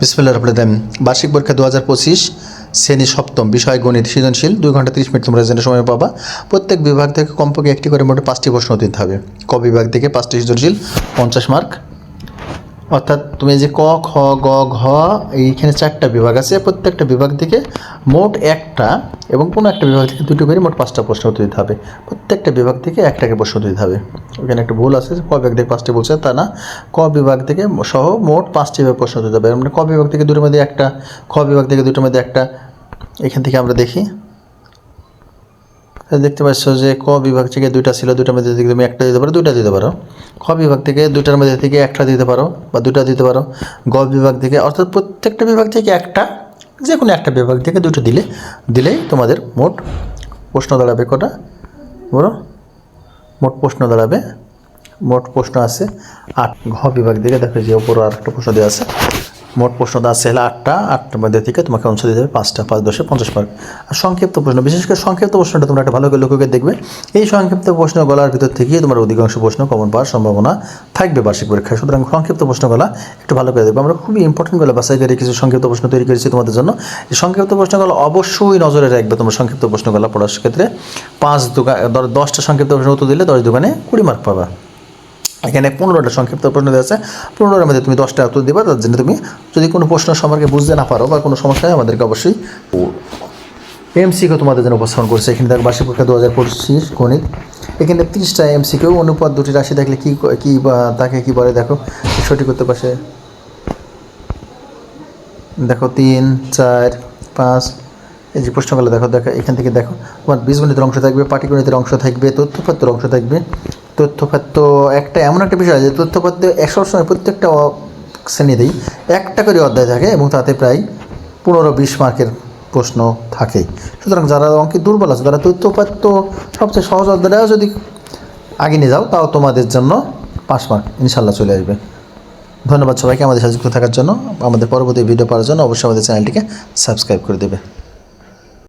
বিসমিল্লা রহমান বার্ষিক পরীক্ষা দু হাজার পঁচিশ, শ্রেণি সপ্তম, বিষয় গণিত, সৃজনশীল, দুই ঘণ্টা তিরিশ মিনিট তোমরা জেনে সময় পাবা। প্রত্যেক বিভাগ থেকে কমপক্ষে একটি করে মোটে পাঁচটি প্রশ্ন দিতে হবে। ক বিভাগ থেকে পাঁচটি সৃজনশীল, পঞ্চাশ মার্ক। অর্থাৎ তুমি যে ক, খ, গ, ঘ, এইখানে চারটা বিভাগ আছে। প্রত্যেকটা বিভাগ থেকে মোট একটা এবং কোনো একটা বিভাগ থেকে দুটো করে মোট পাঁচটা প্রশ্ন উত্তর দিতে হবে। প্রত্যেকটা বিভাগ থেকে একটাকে প্রশ্ন দিতে হবে। ওখানে একটা ভুল আছে, ক বিভাগ থেকে পাঁচটি বলছে, তা না। ক বিভাগ থেকে সহ মোট পাঁচটি বিভাগ প্রশ্ন উত্তর দিতে হবে। মানে ক বিভাগ থেকে দুটোর মধ্যে একটা, খ বিভাগ থেকে দুটোর মধ্যে একটা। এখান থেকে আমরা দেখি। দেখতে পাচ্ছ যে ক বিভাগ থেকে দুইটা ছিল দুটার মধ্যে থেকে তুমি একটা দিতে পারো, দুইটা দিতে পারো। খ বিভাগ থেকে দুইটার মধ্যে থেকে একটা দিতে পারো বা দুটা দিতে পারো। গ বিভাগ থেকে, অর্থাৎ প্রত্যেকটা বিভাগ থেকে একটা যে কোনো একটা বিভাগ থেকে দুটো দিলে, দিলেই তোমাদের মোট প্রশ্ন দাঁড়াবে কটা? বলো। মোট প্রশ্ন দাঁড়াবে, মোট প্রশ্ন আছে আট। ঘ বিভাগ থেকে দেখো যে ওপর আর একটা প্রশ্ন দেওয়া আছে। মোট প্রশ্ন আছে হলে আটটা, আটটার মধ্যে থেকে তোমাকে অংশ দিতে হবে পাঁচটা, পাঁচ, দশে পঞ্চাশ মার্ক আর সংক্ষিপ্ত প্রশ্ন, বিশেষ করে সংক্ষিপ্ত প্রশ্নটা তোমরা একটা ভালো করে লক্ষ্য দেখবে। এই সংক্ষিপ্ত প্রশ্ন গলার ভিতর থেকেই তোমার অধিকাংশ প্রশ্ন কমন পাওয়ার সম্ভাবনা থাকবে বার্ষিক পরীক্ষায়। সুতরাং সংক্ষিপ্ত প্রশ্নগুলো একটু ভালো করে দেখবে। আমরা খুবই ইম্পর্টেন্টগুলো বাছাই করে কিছু সংক্ষিপ্ত প্রশ্ন তৈরি করেছি তোমাদের জন্য। এই সংক্ষিপ্ত প্রশ্নগুলো অবশ্যই নজরে রাখবে তোমরা সংক্ষিপ্ত প্রশ্নগুলো পড়ার ক্ষেত্রে। পাঁচ দোকান দশটা সংক্ষিপ্ত প্রশ্ন উত্তর দিলে দশ দোকানে কুড়ি মার্ক পাবা। এখানে পনেরোটা সংক্ষিপ্ত প্রশ্ন দেওয়া আছে। পনেরোটার মধ্যে তুমি দশটা উত্তর দিবা, তার জন্য তুমি যদি কোনো প্রশ্ন সম্পর্কে বুঝতে না পারো বা কোনো সমস্যা আমাদেরকে অবশ্যই এমসিকিউ তোমাদের জন্য উপস্থাপন করছে। এখানে দেখো বার্ষিক পরীক্ষা দু হাজার পঁচিশ গণিত। এখানে তিরিশটা এমসিকিউ অনুপাত দুটি রাশি দেখলে কী কী বা তাকে কী বলে দেখো। সঠিক করতে পারছে দেখো তিন, চার, পাঁচ। এই যে প্রশ্নগুলো দেখো দেখো এখান থেকে দেখো। তোমার বীজগণিতের অংশ থাকবে, পাটিগণিতের অংশ থাকবে, তথ্যপাত্রের অংশ থাকবে। তথ্যপাত্র একটা এমন একটা বিষয় যে তথ্যপাত্র একশো সময় প্রত্যেকটা শ্রেণীতেই একটা করে অধ্যায় থাকে এবং তাতে প্রায় পনেরো বিশ মার্কের প্রশ্ন থাকেই সুতরাং যারা অঙ্কে দুর্বল আছে, তারা তথ্যপাত্র সবচেয়ে সহজ অধ্যায়টাও যদি আগে নিয়ে যাও, তাও তোমাদের জন্য পাঁচ মার্ক ইনশাল্লাহ চলে আসবে। ধন্যবাদ সবাইকে আমাদের সাথে থাকার জন্য। আমাদের পরবর্তী ভিডিও পাওয়ার জন্য অবশ্যই আমাদের চ্যানেলটিকে সাবস্ক্রাইব করে দেবে।